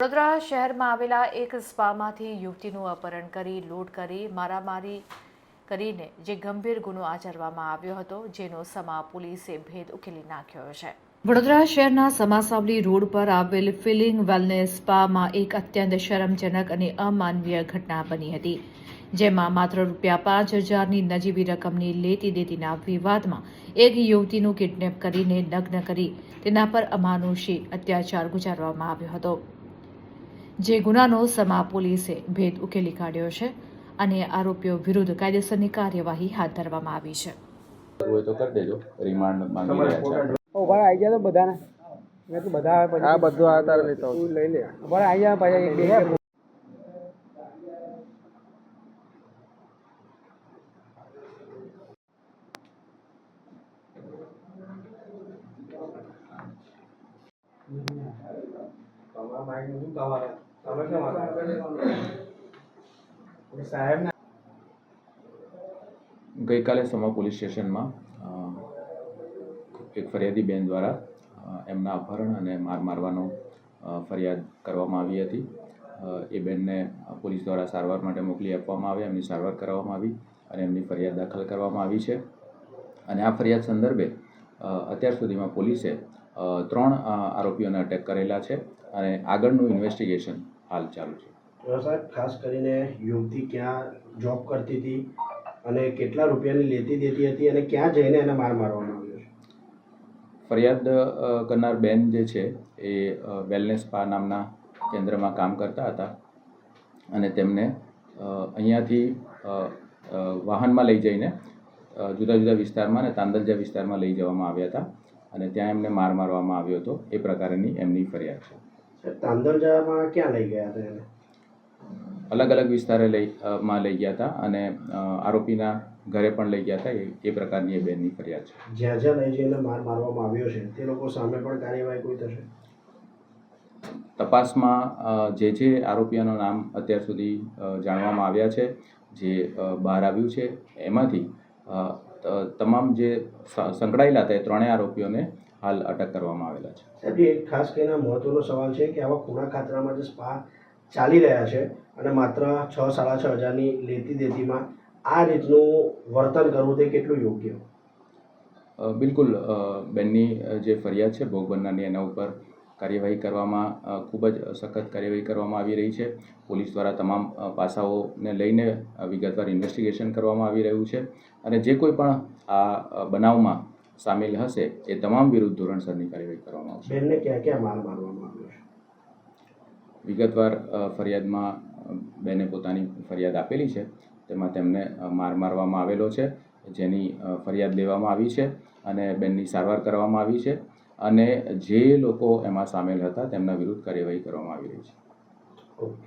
વડોદરા શહેરમાં આવેલા એક સ્પામાંથી યુવતીનું અપહરણ કરી, લૂંટ કરી, મારામારી કરીને જે ગંભીર ગુનો આચરવામાં આવ્યો હતો, જેનો સમા પોલીસે ભેદ ઉકેલી નાખ્યો છે. વડોદરા શહેરના સમાસાવલી રોડ પર આવેલ ફિલિંગ વેલનેસ સ્પામાં એક અત્યંત શરમજનક અને અમાનવીય ઘટના બની હતી, જેમાં માત્ર રૂપિયા પાંચ હજારની નજીવી રકમની લેતી દેતીના વિવાદમાં એક યુવતીનું કિડનેપ કરીને નગ્ન કરી તેના પર અમાનુષી અત્યાચાર ગુજારવામાં આવ્યો હતો. જે ગુનાનો સમા પોલીસે ભેદ ઉકેલી કાઢ્યો છે અને આરોપીઓ વિરુદ્ધ કાયદેસરની કાર્યવાહી હાથ ધરવામાં આવી છે. હોય તો કરી દેજો. રિમાન્ડ માંગી રહ્યા છે ઊભા આવી જાય તો બધાને. મેં તો બધા આવે પછી આ બધું આ તારે લેતો તું. લઈ લે. ઊભા આવી જાય પછી એક બે સાહેબ ગઈકાલે સમા પોલીસ સ્ટેશનમાં એક ફરિયાદી બેન દ્વારા એમના અપહરણ અને માર મારવાનો ફરિયાદ કરવામાં આવી હતી. એ બેનને પોલીસ દ્વારા સારવાર માટે મોકલી આપવામાં આવી એમની સારવાર કરવામાં આવી અને એમની ફરિયાદ દાખલ કરવામાં આવી છે. અને આ ફરિયાદ સંદર્ભે અત્યાર સુધીમાં પોલીસે ત્રણ આરોપીઓને અટેક કરેલા છે અને આગળનું ઇન્વેસ્ટિગેશન હાલ ચાલુ છે. સાહેબ ખાસ કરીને યુવતી ક્યાં જોબ કરતી હતી અને કેટલા રૂપિયાની લેતી દેતી હતી અને ક્યાં જઈને એને માર મારવામાં આવ્યો છે? ફરિયાદ કરનાર બેન જે છે એ વેલનેસ સ્પા નામના કેન્દ્રમાં કામ કરતા હતા અને તેમને અહીંયાથી વાહનમાં લઈ જઈને જુદા જુદા વિસ્તારમાં અને તાંદલજા વિસ્તારમાં લઈ જવામાં આવ્યા હતા અને ત્યાં એમને માર મારવામાં આવ્યો હતો. એ પ્રકારની એમની ફરિયાદ છે. તાંદરજામાં ક્યાં લઈ ગયા હતા એને? અલગ અલગ વિસ્તારે લઈ માં લઈ ગયા હતા અને આરોપીના ઘરે પણ લઈ ગયા હતા. એ પ્રકારની એ બેનની ફરિયાદ છે. જ્યાં જ્યાં લઈ જઈને માર મારવામાં આવ્યો છે તે લોકો સામે પણ કાર્યવાહી કોઈ થશે? તપાસમાં જે જે આરોપીઓનું નામ અત્યાર સુધી જાણવામાં આવ્યા છે જે બહાર આવ્યું છે એમાંથી તમામ જે સંકળાયેલા હતા એ ત્રણેય આરોપીઓને હાલ અટક કરવામાં આવેલા છે. સાહેબજી એ ખાસ કરીને મહત્વનો સવાલ છે કે આવા ખૂણા ખાતરામાં જે સ્પા ચાલી રહ્યા છે અને માત્ર છ સાડા છ હજારની લેતી દેતીમાં આ રીતનું વર્તન કરવું તે કેટલું યોગ્ય? બિલકુલ બેનની જે ફરિયાદ છે ભોગ બનનારની એના ઉપર કાર્યવાહી કરવામાં ખૂબ જ સખત કાર્યવાહી કરવામાં આવી રહી છે. પોલીસ દ્વારા તમામ પાસાઓને લઈને વિગતવાર ઇન્વેસ્ટિગેશન કરવામાં આવી રહ્યું છે. અને જે કોઈ પણ આ બનાવમાં સામેલ હશે એ તમામ વિરુદ્ધ ધોરણસરની કાર્યવાહી કરવામાં આવશે. બેનને ક્યાં ક્યાં માર મારવામાં આવ્યો છે? વિગતવાર ફરિયાદમાં બેને પોતાની ફરિયાદ આપેલી છે. તેમાં તેમને માર મારવામાં આવેલો છે જેની ફરિયાદ લેવામાં આવી છે અને બેનની સારવાર કરવામાં આવી છે અને જે લોકો એમાં સામેલ હતા તેમના વિરુદ્ધ કાર્યવાહી કરવામાં આવી રહી છે. ઓકે.